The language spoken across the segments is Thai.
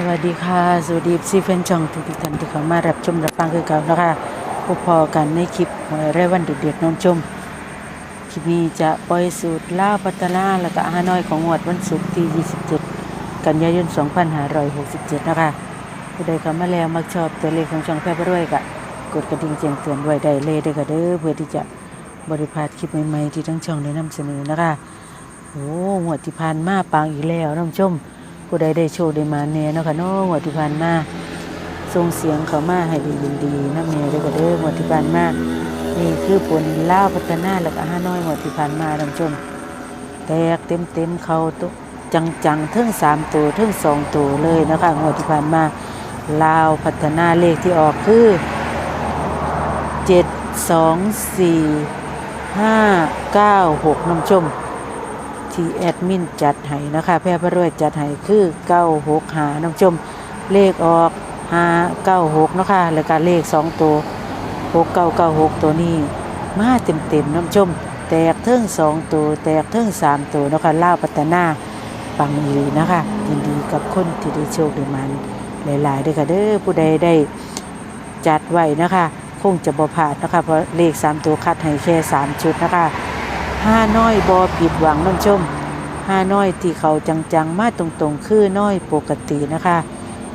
สวัสดีค่ะ สวัสดีซีเฟนชองทุกท่านที่เข้ามารับชมรับฟังคือเก่านะคะพบพอกันในคลิปหวยไร่วันเด็ดๆน้องชม คลิปนี้จะปล่อยสูตรล่าวพัฒนาและก็อาน้อยของงวดวันศุกร์ที่ 27 กันยายน 2567 นะคะผู้ใดเข้ามาแล้วมักชอบตัวเลขของช่องแพร่รวยก็กดกระดิ่งแจ้งเตือนไว้ได้เลยเด้อค่ะเด้อเพื่อที่จะบริพาดคลิปใหม่ๆที่ทั้งช่องได้นำเสนอนะคะโอ้หวดที่ผ่านมาปังอีกแล้วน้องชม ผู้ใดได้โชคได้มาแน่เนาะค่ะนาะหวดที่ผ่านมาส่งเสียงเขามาให้ดียินดีน้ำเนยได้ก็เด้อวดที่ผ่านมานี่คือผลล่าวพัฒนาแล้วก็อาหาน้อยวดที่ผ่านมาน้องชมแตกเต็มเต็มเขาตุจังจังๆทั้งสามตัวทั้งสองตัวเลยนะคะงวดที่ผ่านมาลาวพัฒนาเลขที่ออกคือเจ็ดสองสี่ห้าเก้าหกน้ำชม ที่แอดมินจัดให้นะคะแพร่พระรวยจัดให้คือเก้าหกหาน้ำชมเลขออกห้าเก้าหกนะคะแล้วก็เลขสองตัวหกเก้าเก้าหกตัวนี้ มาเต็มเต็มๆน้ำชม แตกเทิงสองตัว แตกเทิงสามตัวนะคะล่าวพัฒนาปังอีลีนะคะยินดีกับคนที่ได้โชคได้มันหลายๆเด้วยค่ะเด้อผู้ใดได้จัดไว้นะคะ คงจะบ่พลาดนะคะเพราะเลขสามตัวคัดให้แค่สามชุดนะคะ ห้าน้อยบอผิดหวังน้ำชมห้าน้อยที่เขาจังๆ มาตรงๆ คือน้อยปกตินะคะ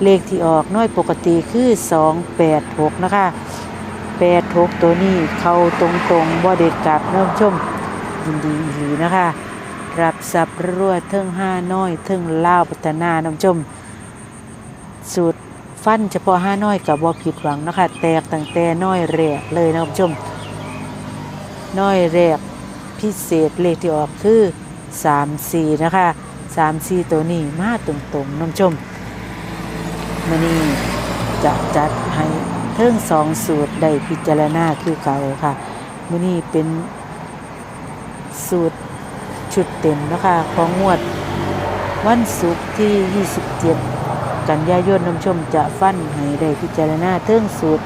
เลขที่ออกน้อยปกติคือสองแปดหกนะคะแปดหกตัวนี้เขาตรงๆบ่เด็ดกลับน้ำชมยินดีอีหลีนะคะรับสับรั่วเทิงห้าน้อยเทิงล่าวพัฒนาน้ำชม สูตรฟันเฉพาะห้าน้อยกับบ่ผิดหวังนะคะ แตกตั้งแต่น้อยแรกเลยนะคุณผู้ชม น้อยแรก พิเศษเลขที่ออกคือ3 4นะคะ3 4ตัวนี้มาตรงๆน้ำชมมื่อนี้จะจัดให้เทิงสองสูตรได้พิจารณาคือเก่าค่ะมื่อนี้เป็นสูตรชุดเต็มนะคะของงวดวันศุกร์ที่ 27 กันยายนน้ำชมจะฟันให้ได้พิจารณาเทิงสูตร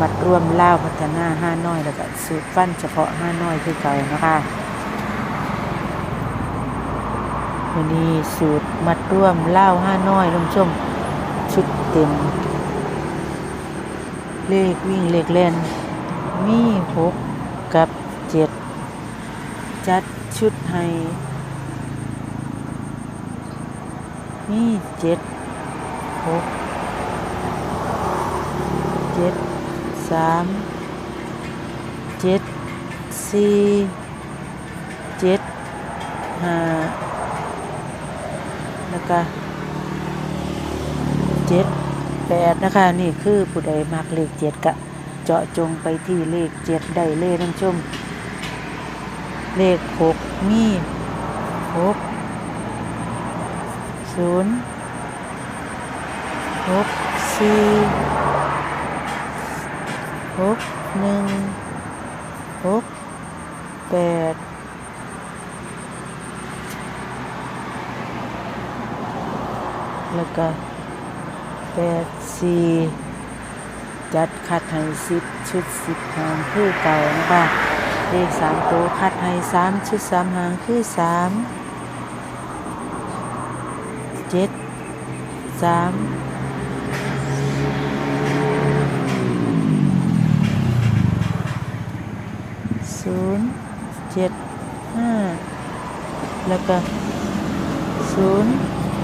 มัดรวมเล่าพัฒนาห้าน้อย แล้วก็สูตรฟันเฉพาะห้าน้อยคือเก่านะคะวันนี้สูตรมัดรวมเล่าห้าน้อยลงชมชุดเต็ม เลขวิ่งเลขเล่น มีหกกับเจ็ดจัดชุดให้มีเจ็ดหกเจ็ด สามเจ็ดสี่เจ็ดห้าแล้วก็เจ็ดแปดนะคะ นี่คือผู้ใดมักเลขเจ็ดกะเจาะจงไปที่เลขเจ็ดได้เลยท่านผู้ชม เลขหกมีหกศูนย์หกสี่ หกหนึ่งหกแปดแล้วก็แปดสี่จัดคัดให้สิบชุดสิบหางคือเก่านะคะเลขสามตัวคัดให้สามชุดสามหางคือสามเจ็ดสาม ศูนย์ เจ็ดห้าแล้วก็ศูนย์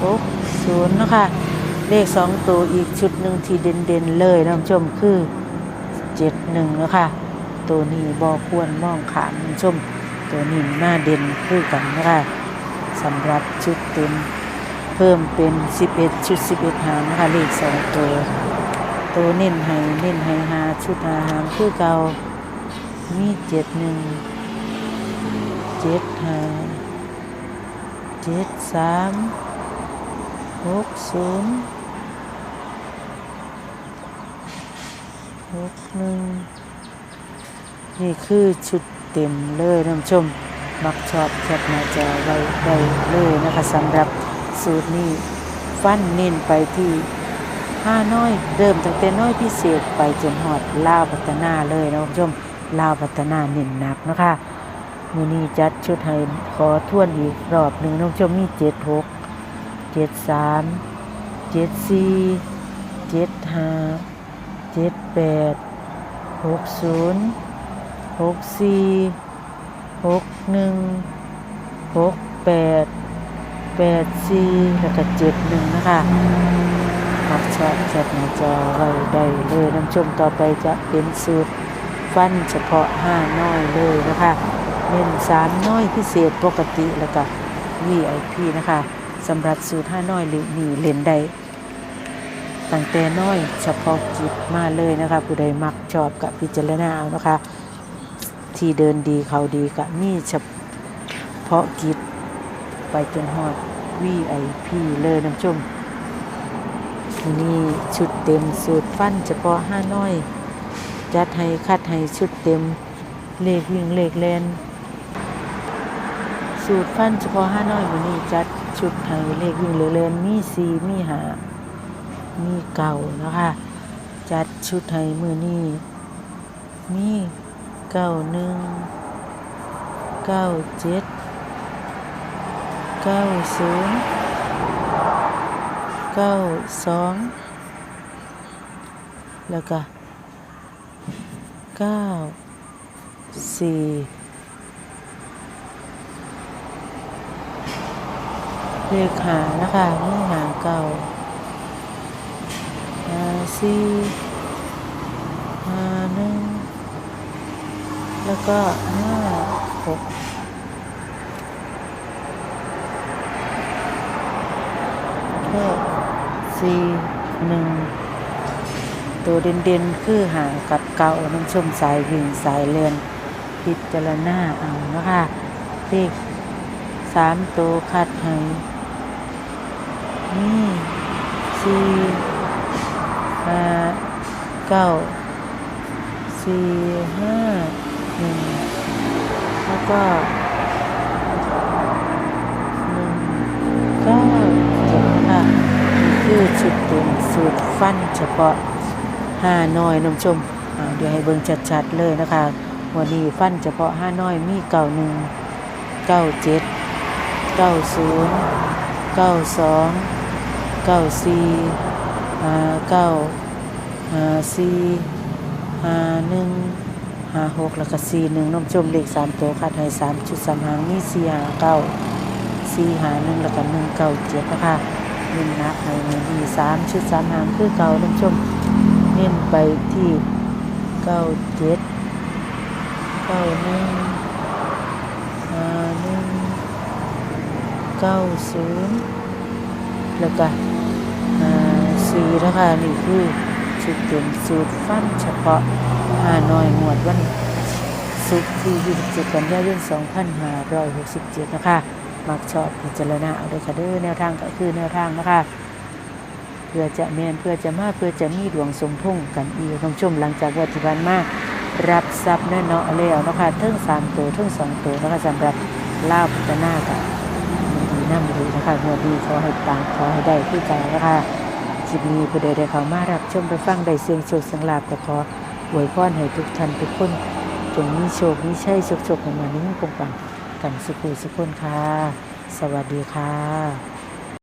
หกศูนย์นะคะเลขสองตัวอีกชุดหนึ่งที่เด่นๆเลยนะคุณผู้ชมคือเจ็ดหนึ่งนะคะตัวนี้บอควรมองขามคุณผู้ชม ตัวนี้หน้าเด่นคือกันนะคะสำหรับชุดเต็มเพิ่มเป็น11ชุด11หางนะคะเลขสองตัวตัวเน้นให้เน้นให้หาชุดหาหางคือเก่ามีเจ็ดหนึ่ง เจ็ดห้าเจ็ดสามหกศูนย์หกหนึ่งนี่คือชุดเต็มเลยท่านผู้ชม มักชอบแคปหน้าจอไว้ได้เลยนะคะสำหรับสูตรนี้ฟันเน้นไปที่ห้าน้อยเริ่มตั้งแต่น้อยพิเศษไปจนหอดลาวพัฒนาเลยนะคุณผู้ชมลาวพัฒนาเน้นหนักนะคะ มือนี้จัดชุดให้ขอทวนอีกรอบหนึ่งน้องชมมีเจ็ดหกเจ็ดสามเจ็ดสี่เจ็ดห้าเจ็ดแปดหกศูนย์หกสี่หกหนึ่งหกแปดแปดสี่แล้วก็เจ็ดหนึ่งนะคะมักชอบแคปหน้าจอไว้ได้เลยน้ำชมต่อไปจะเป็นสูตรฟันเฉพาะห้าน้อยเลยนะคะ เน้นสามน้อยพิเศษปกติแล้วก็ VIP นะคะสำหรับสูตรห้าน้อยหรือนี่เลนได้ตั้งแต่น้อยเฉพาะกิจมาเลยนะคะ ผู้ใดมักชอบกับพิจารณาเอานะคะ ที่เดินดีเขาดีกับมีเฉพาะกิจไปจนฮอด VIP เลยน้ำชมนี่ชุดเต็มสูตรฟันเฉพาะห้าน้อย จัดให้คัดให้ชุดเต็มเลขวิ่งเลขเลน สูตรฟันเฉพาะห้าน้อยวันนี้จัดชุดไทยเลขวิ่งเหลือเลนมีสีมีหามีเก่านะคะจัดชุดไทยมือนี้มีเก้าหนึ่งเก้าเจ็ดเก้าศูนย์เก้าสองแล้วก็เก้าสี่ เลขหานะคะนี่หาเก่าหาสี่หาหนึ่งแล้วก็ห้าหกแค่สี่หนึ่งตัวเด่นๆ คือหางกับเก่าน้ำชมสายวิ่งสายเลียนพิจารณาเอานะคะเลขสามตัวคัดให้ นี่สี่ห้าเก้าสี่ห้าหนึ่งแล้วก็หนึ่งเก้าเจ็ดค่ะนี่คือชุดเต็มสูตรฟันเฉพาะห้าน้อยนมชมเดี๋ยวให้เบิ่งชัดๆเลยนะคะวันนี้ฟันเฉพาะห้าน้อยมีเก้าหนึ่งเก้าเจ็ดเก้าศูนย์เก้าสอง เก้าสี่ห้าเก้าห้าสี่ห้าหนึ่งห้าหกแล้วก็สี่หนึ่งน้องจมเลขสามตัวคัดให้สามชุดสามหางมีสี่ห้าเก้าสี่ห้าหนึ่งแล้วก็หนึ่งเก้าเจ็ดนะคะเน้นนักในมือดีสามชุดสามหางคือเก่าน้องชมเน้นไปที่เก้าเจ็ดเก้าหนึ่งห้าหนึ่งเก้าศูนย์แล้วก็าสีนะคะนี่คือชุดเต็มสูตรฟันเฉพาะหาน้อยหมวดวันศุกร์ที่ 27 กันยายน 2567 นะคะ มักชอบพิจารณาเอาเลยค่ะเด้อแนวทางก็คือแนวทางนะคะ เพื่อจะแมนเพื่อจะมาเพื่อจะมีดวงสมพงษ์กันอีกน้องชมหลังจากวัติบันมารับทรัพย์แน่เนาะแล้วนะคะเทิงสามตัวเทิงสองตัวนะคะสำหรับล่าวพัฒนาค่ะดีน้ำดีนะคะงวดดีขอให้ปังขอให้ได้คือกันะคะ ลิปนี้ผู้ใดได้เข้ามารับชมไปฟังได้เสียงโชคสังลาบก็ขออวยพรให้ทุกท่านทุกคนจงมีโชคมีชัยโชคๆในวันนี้คงปังกันสุขุสุขคนค่ะ สวัสดีค่ะ